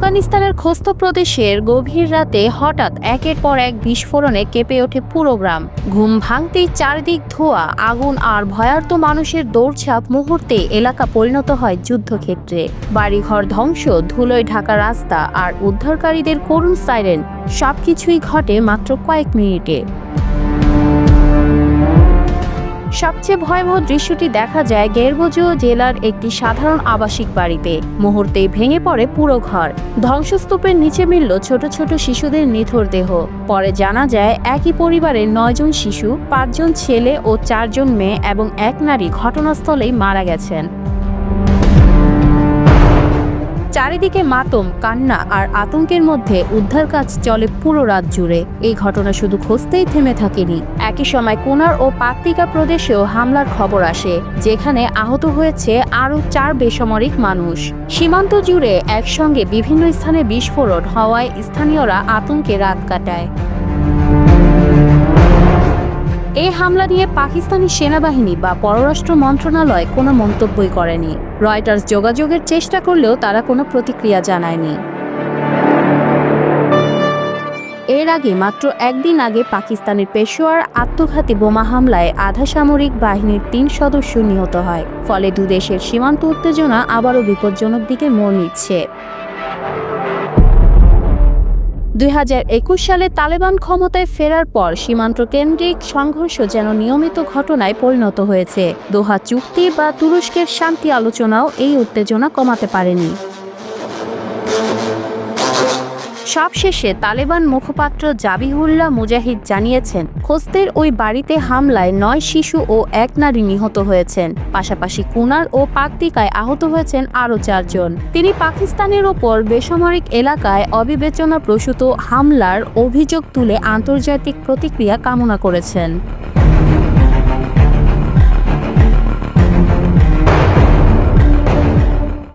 আফগানিস্তানের খোস্ত প্রদেশের গভীর রাতে হঠাৎ একের পর এক বিস্ফোরণে কেঁপে ওঠে পুরো গ্রাম। ঘুম ভাঙতেই চারিদিক ধোয়া, আগুন আর ভয়ার্ত মানুষের দৌড়ঝাঁপ মুহূর্তে এলাকা পরিণত হয় যুদ্ধক্ষেত্রে। বাড়িঘর ধ্বংস, ধুলোয় ঢাকা রাস্তা আর উদ্ধারকারীদের করুণ সাইরেন, সবকিছুই ঘটে মাত্র কয়েক মিনিটে। সবচেয়ে ভয়াবহ দৃশ্যটি দেখা যায় গেরবোজো জেলার একটি সাধারণ আবাসিক বাড়িতে। মুহূর্তে ভেঙে পড়ে পুরো ঘর। ধ্বংসস্তূপের নিচে মিলল ছোট ছোট শিশুদের নিথর দেহ। পরে জানা যায় একই পরিবারের নয়জন শিশু পাঁচজন ছেলে ও চারজন মেয়ে এবং এক নারী ঘটনাস্থলেই মারা গেছেন। চারিদিকে মাতম, কান্না আর আতঙ্কের মধ্যে উদ্ধার কাজ চলে পুরো রাত জুড়ে। এই ঘটনা শুধু খুঁজতেই থেমে থাকেনি। একই সময় কোনার ও পাত্তিকা প্রদেশেও হামলার খবর আসে, যেখানে আহত হয়েছে আরও চার বেসামরিক মানুষ। সীমান্ত জুড়ে একসঙ্গে বিভিন্ন স্থানে বিস্ফোরণ হওয়ায় স্থানীয়রা আতঙ্কে রাত কাটায়। এই হামলা নিয়ে পাকিস্তানি সেনাবাহিনী বা পররাষ্ট্র মন্ত্রণালয় কোনো মন্তব্যই করেনি। রয়টার্স যোগাযোগের চেষ্টা করলেও তারা কোনো প্রতিক্রিয়া জানায়নি। এর আগে মাত্র একদিন আগে পাকিস্তানের পেশোয়ার আত্মঘাতী বোমা হামলায় আধা সামরিক বাহিনীর তিন সদস্য নিহত হয়। ফলে দুদেশের সীমান্ত উত্তেজনা আবারও বিপজ্জনক দিকে মোড় নিচ্ছে। দুই হাজার একুশ সালে তালেবান ক্ষমতায় ফেরার পর সীমান্ত কেন্দ্রিক সংঘর্ষ যেন নিয়মিত ঘটনায় পরিণত হয়েছে। দোহা চুক্তি বা তুরস্কের শান্তি আলোচনাও এই উত্তেজনা কমাতে পারেনি। সবশেষে তালেবান মুখপাত্র জাবিহুল্লাহ মুজাহিদ জানিয়েছেন, খোস্তের ওই বাড়িতে হামলায় নয় শিশু ও এক নারী নিহত হয়েছেন। পাশাপাশি কুনার ও পাকতিকায় আহত হয়েছেন আরও চারজন। তিনি পাকিস্তানের ওপর বেসামরিক এলাকায় অবিবেচনা প্রসূত হামলার অভিযোগ তুলে আন্তর্জাতিক প্রতিক্রিয়া কামনা করেছেন।